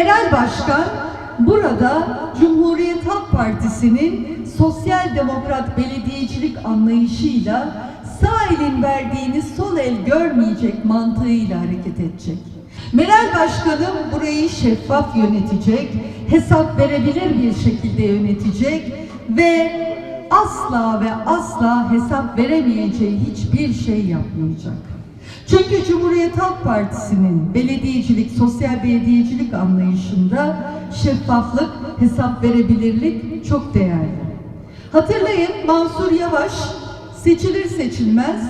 Meral Başkan burada Cumhuriyet Halk Partisi'nin sosyal demokrat belediyecilik anlayışıyla sağ elin verdiğini sol el görmeyecek mantığıyla hareket edecek. Meral Başkanım burayı şeffaf yönetecek, hesap verebilir bir şekilde yönetecek ve asla ve asla hesap veremeyeceği hiçbir şey yapmayacak. Çünkü Cumhuriyet Halk Partisi'nin belediyecilik, sosyal belediyecilik anlayışında şeffaflık, hesap verebilirlik çok değerli. Hatırlayın Mansur Yavaş seçilir seçilmez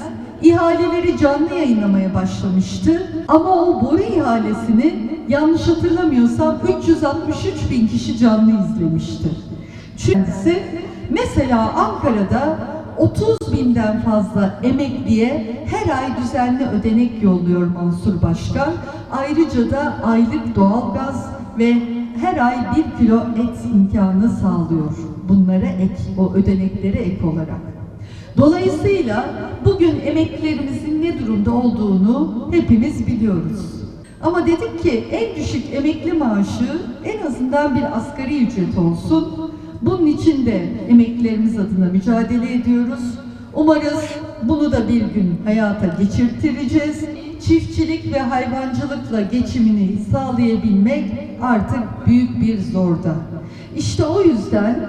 ihaleleri canlı yayınlamaya başlamıştı. Ama o boru ihalesini yanlış hatırlamıyorsam 363 bin kişi canlı izlemişti. Kendisi mesela Ankara'da 30 binden fazla emekliye her ay düzenli ödenek yolluyor Mansur Başkan. Ayrıca da aylık doğalgaz ve her ay bir kilo et imkanı sağlıyor. Bunlara ek, o ödeneklere ek olarak. Dolayısıyla bugün emeklilerimizin ne durumda olduğunu hepimiz biliyoruz. Ama dedik ki en düşük emekli maaşı en azından bir asgari ücret olsun. Bunun için de emeklilerimiz adına mücadele ediyoruz. Umarız bunu da bir gün hayata geçirtireceğiz. Çiftçilik ve hayvancılıkla geçimini sağlayabilmek artık büyük bir zorda. İşte o yüzden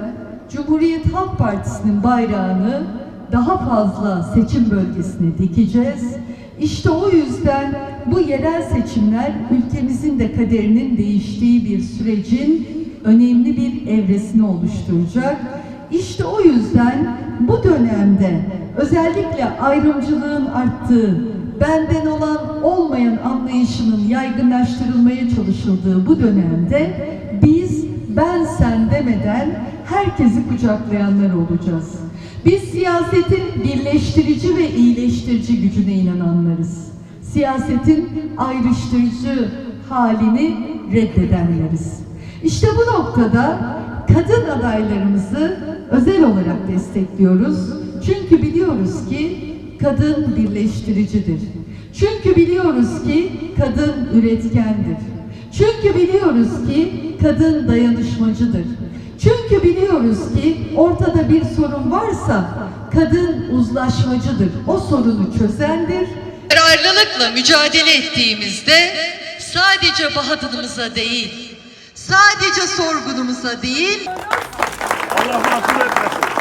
Cumhuriyet Halk Partisi'nin bayrağını daha fazla seçim bölgesine dikeceğiz. İşte o yüzden bu yerel seçimler ülkemizin de kaderinin değiştiği bir sürecin önemli bir evresini oluşturacak. İşte o yüzden bu dönemde özellikle ayrımcılığın arttığı, benden olan olmayan anlayışının yaygınlaştırılmaya çalışıldığı bu dönemde biz ben sen demeden herkesi kucaklayanlar olacağız. Biz siyasetin birleştirici ve iyileştirici gücüne inananlarız. Siyasetin ayrıştırıcı halini reddedenleriz. İşte bu noktada kadın adaylarımızı özel olarak destekliyoruz. Çünkü biliyoruz ki kadın birleştiricidir. Çünkü biliyoruz ki kadın üretkendir. Çünkü biliyoruz ki kadın dayanışmacıdır. Çünkü biliyoruz ki ortada bir sorun varsa kadın uzlaşmacıdır. O sorunu çözendir. Kararlılıkla mücadele ettiğimizde sadece Bahadır'ımıza değil, sadece sorgunumuza değil, Allah nasip etmesin.